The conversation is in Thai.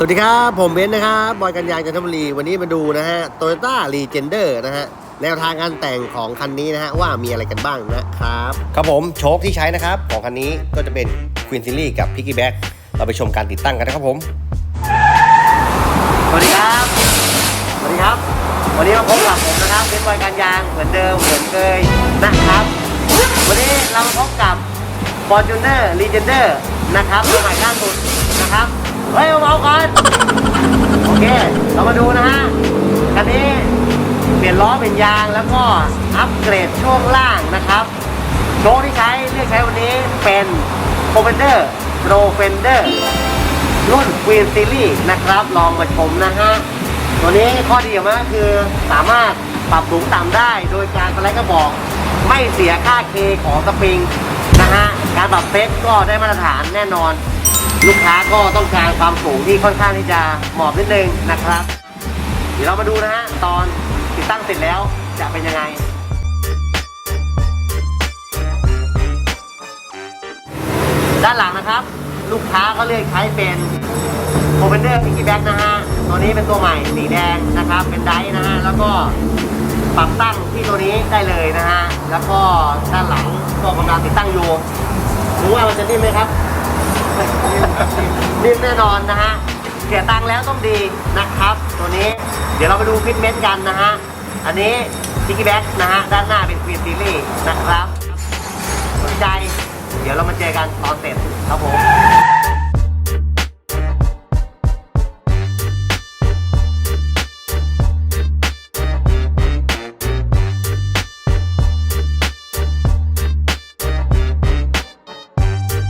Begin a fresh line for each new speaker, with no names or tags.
สวัสดีครับ ผมเบนซ์นะครับ บอยกันยางจันทบุรี วันนี้มาดูนะฮะ Toyota Legender นะฮะ แนวทางการแต่งของคันนี้นะฮะ ว่ามีอะไรกันบ้างนะครับ ครับผมโชคที่ใช้นะครับ ของคันนี้ก็จะเป็น Queen Series กับ Piggyback เราไปชมการติดตั้งกันนะครับผม สวัสดีครับ สวัสดีครับ วันนี้มาพบกับผมนะครับเป็นบอยการยางเหมือนเดิมเหมือนเคยนะครับ วันนี้เรามาพบกับ Fortuner Legender นะครับตัวใหม่ล่าสุดนะครับ เฮ้ยเบาๆก่อนโอเค เรามาดูนะฮะคันนี้เปลี่ยนล้อเป็นยางแล้วก็อัปเกรดช่วงล่างนะครับโชว์ที่ใช้เลือกใช้วันนี้เป็น p r o f e n d e r Pro Fender รุ่น Queen Series นะครับ ลองมาชมนะฮะ ตัวนี้ข้อดีของมันก็คือสามารถปรับสูงต่ำได้ โดยการสไลด์กระบอก ไม่เสียค่าเคของสปริงนะฮะ การปรับเซตก็ได้มาตรฐานแน่นอน ลูกค้าก็ต้องการความสูงที่ค่อนข้างที่จะเหมาะนิดนึงนะครับ เดี๋ยวเรามาดูนะฮะตอนติดตั้งเสร็จแล้วจะเป็นยังไง ด้านหลังนะครับ ลูกค้าก็เลือกใช้เป็นโ o เ e นเดอร์พิกกี้แบ็กนะฮะตัวนี้เป็นตัวใหม่สีแดงนะครับ เป็นไดนะฮะแล้วก็ปรับตั้งที่ตัวนี้ได้เลยนะฮะแล้วก็ด้านหลังก็กำลังติดตั้งอยู่รู้ว่ามันจะนิ่มไหมครับ นิ่มแน่นอนนะฮะ เสียตังค์แล้วต้องดีนะครับ ตัวนี้เดี๋ยวเราไปดูฟิตเมนต์กันนะฮะ อันนี้ทิกกี้แบ็กนะฮะ ด้านหน้าเป็นควีนซีรีส์นะครับสนใจ เดี๋ยวเรามาเจอกันตอนเสร็จครับผม